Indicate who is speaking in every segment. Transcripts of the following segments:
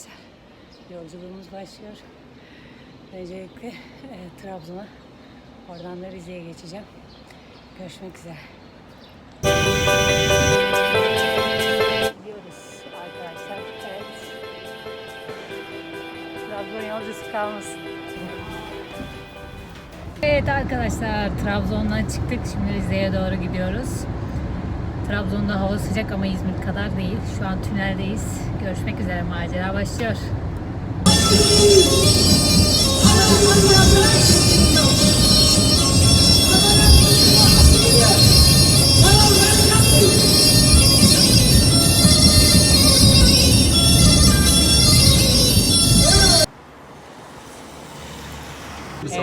Speaker 1: arkadaşlar. Yolculuğumuz başlıyor. Öncelikle e, Trabzon'a, oradan da Rize'ye geçeceğim. Görüşmek üzere. Gidiyoruz arkadaşlar. Evet. Trabzon yolcusu kalmasın. Evet arkadaşlar Trabzon'dan çıktık. Şimdi Rize'ye doğru gidiyoruz. Trabzon'da hava sıcak ama İzmir kadar değil. Şu an tüneldeyiz. Görüşmek üzere macera başlıyor.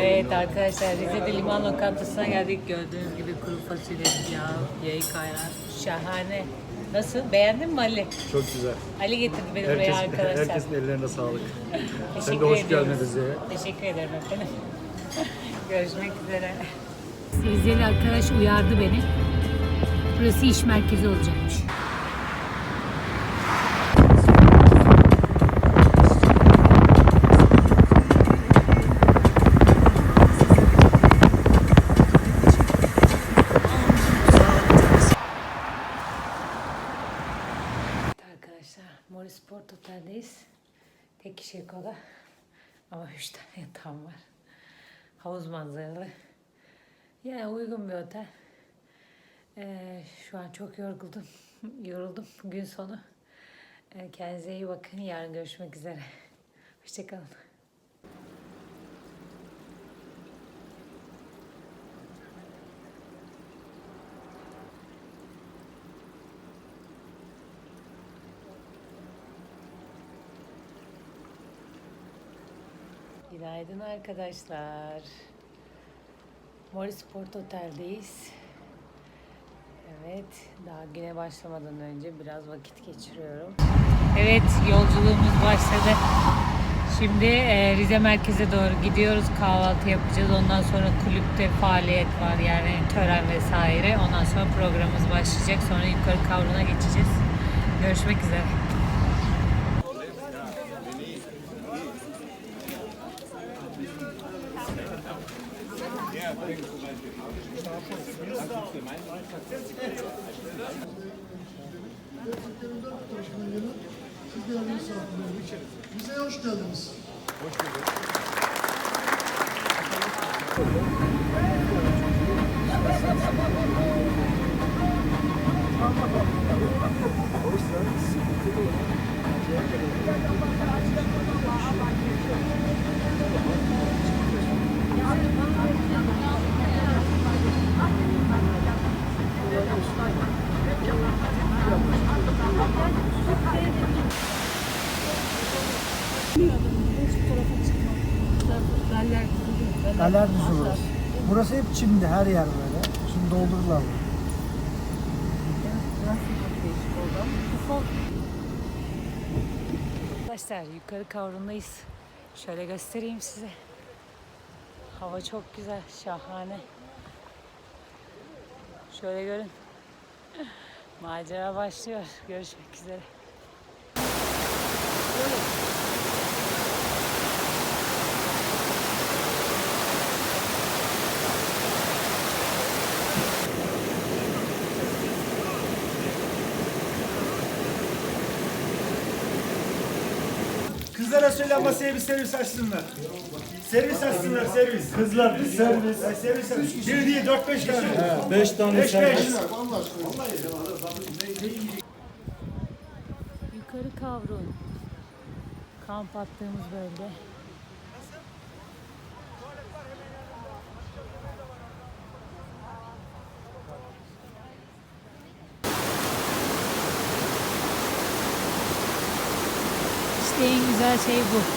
Speaker 1: Evet arkadaşlar Rize'de liman lokantasına geldik. Gördüğünüz gibi kuru fasulye, pilav, yayık ayran. Şahane. Nasıl? Beğendin mi Ali?
Speaker 2: Çok güzel.
Speaker 1: Ali getirdi beni buraya
Speaker 2: Herkes,
Speaker 1: arkadaşlar.
Speaker 2: herkesin ellerine sağlık. Sen
Speaker 1: Teşekkür
Speaker 2: de hoş
Speaker 1: ediyoruz.
Speaker 2: geldin Rize'ye.
Speaker 1: Teşekkür ederim efendim. Görüşmek üzere. Rizeli arkadaş uyardı beni. Burası iş merkezi olacakmış. Tek kişilik oda. Ama üç tane yatağım var. Havuz manzaralı. Yani uygun bir otel. Ee, şu an çok yorguldum. Yoruldum gün sonu. Ee, kendinize iyi bakın. Yarın görüşmek üzere. Hoşçakalın. Günaydın arkadaşlar. Morris Sport Otel'deyiz. Evet, daha güne başlamadan önce biraz vakit geçiriyorum. Evet, yolculuğumuz başladı. Şimdi e, Rize merkeze doğru gidiyoruz. Kahvaltı yapacağız. Ondan sonra kulüpte faaliyet var yani tören vesaire. Ondan sonra programımız başlayacak. Sonra yukarı kavruna geçeceğiz. Görüşmek üzere.
Speaker 3: Siz değerli misafirlerimiz. Bize hoş geldiniz.
Speaker 4: Galer düzü burası. Burası hep çimdi her yer böyle. Şimdi doldururlar bunu.
Speaker 1: Arkadaşlar yukarı kavrundayız. Şöyle göstereyim size. Hava çok güzel, şahane. Şöyle görün. Macera başlıyor. Görüşmek üzere.
Speaker 5: Kızlara söyle ama servis servis açsınlar. Servis açsınlar servis. Kızlar bir servis. Ha, servis aç. Bir değil dört beş tane.
Speaker 2: Beş tane
Speaker 5: Beş beş.
Speaker 1: Yukarı kavrun. Kamp attığımız bölge. things are table.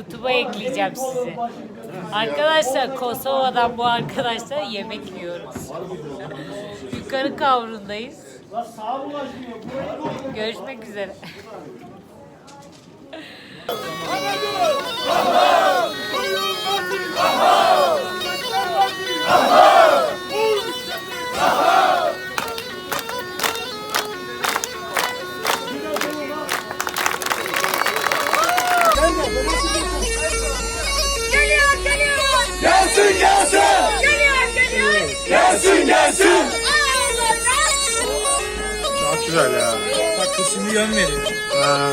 Speaker 1: YouTube'a ekleyeceğim sizi. Arkadaşlar Kosova'dan bu arkadaşlar yemek yiyoruz. Yukarı kavrundayız. Görüşmek üzere.
Speaker 5: Gelsin.
Speaker 2: Çok güzel ya.
Speaker 4: Bak şimdi yön veriyor.
Speaker 2: Ha.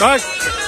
Speaker 2: 来。